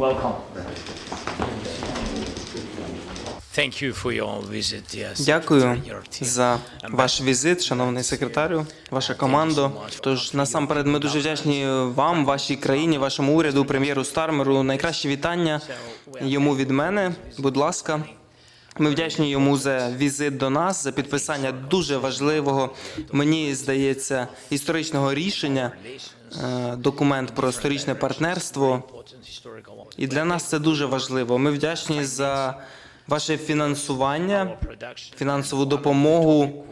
Welcome. Thank you for your visit, yes, Дякую за ваш візит, шановний секретарю, ваша команда. Тож насамперед ми дуже вдячні вам, вашій країні, вашому уряду, прем'єру Стармеру. Найкращі вітання йому від мене. Будь ласка. Ми вдячні йому за візит до нас, за підписання дуже важливого, мені здається, історичного рішення, е, документ про історичне партнерство. І для нас це дуже важливо. Ми вдячні за ваше фінансування, фінансову допомогу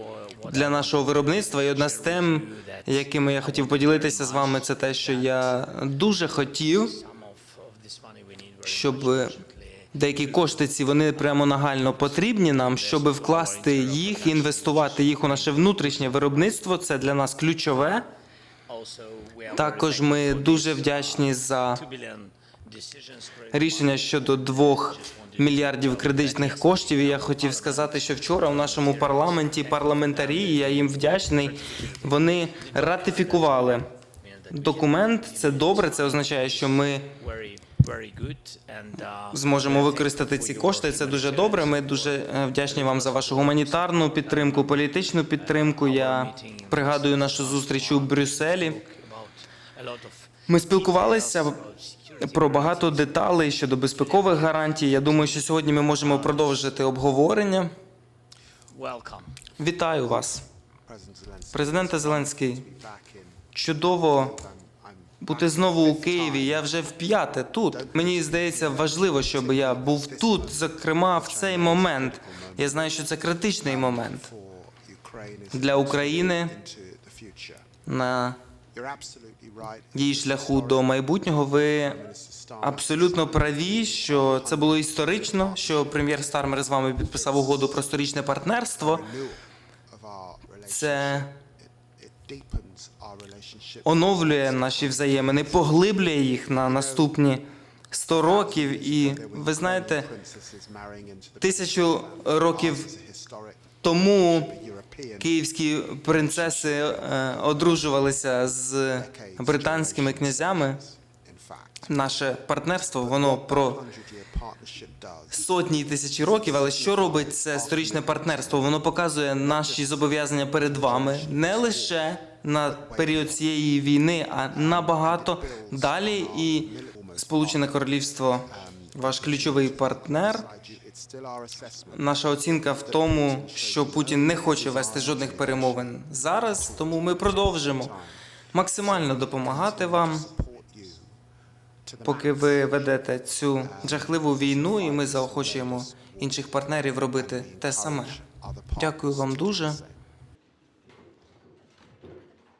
для нашого виробництва. І одна з тем, якими я хотів поділитися з вами, це те, що я дуже хотів, щоб деякі кошти ці вони прямо нагально потрібні нам, щоб вкласти їх, інвестувати їх у наше внутрішнє виробництво. Це для нас ключове. Також ми дуже вдячні за 2 billion decisions credit рішення щодо двох мільярдів кредитних коштів. І я хотів сказати, що вчора у нашому парламенті парламентарі, я їм вдячний, вони ратифікували документ. Це добре. Це означає, що ми uh, зможемо використати ці кошти. Це дуже добре. Ми дуже е, вдячні вам за вашу гуманітарну підтримку, політичну підтримку. Я пригадую нашу зустріч у Брюсселі. Ми спілкувалися про багато деталей щодо безпекових гарантій. Я думаю, що сьогодні ми можемо продовжити обговорення. Вітаю вас, президенте Зеленський. Чудово бути знову у Києві. Я вже вп'яте тут. Мені здається, важливо, щоб я був тут, зокрема в цей момент. Я знаю, що це критичний момент для України на її шляху до майбутнього. Ви абсолютно праві, що це було історично, що прем'єр Стармер з вами підписав угоду про сторічне партнерство. Це оновлює наші взаємини, поглиблює їх на наступні 100 років. І ви знаєте, тисячу років тому київські принцеси е, одружувалися з британськими князями. Наше партнерство воно про 100-year partnership does сотні і тисячі років. Але що робить це історичне партнерство? Воно показує наші зобов'язання перед вами не лише на період цієї війни, а набагато далі. І Сполучене Королівство, ваш ключовий партнер. Наша оцінка в тому, що Путін не хоче вести жодних перемовин зараз, тому ми продовжимо максимально допомагати вам, поки ви ведете цю жахливу війну, і ми заохочуємо інших партнерів робити те саме. Дякую вам дуже.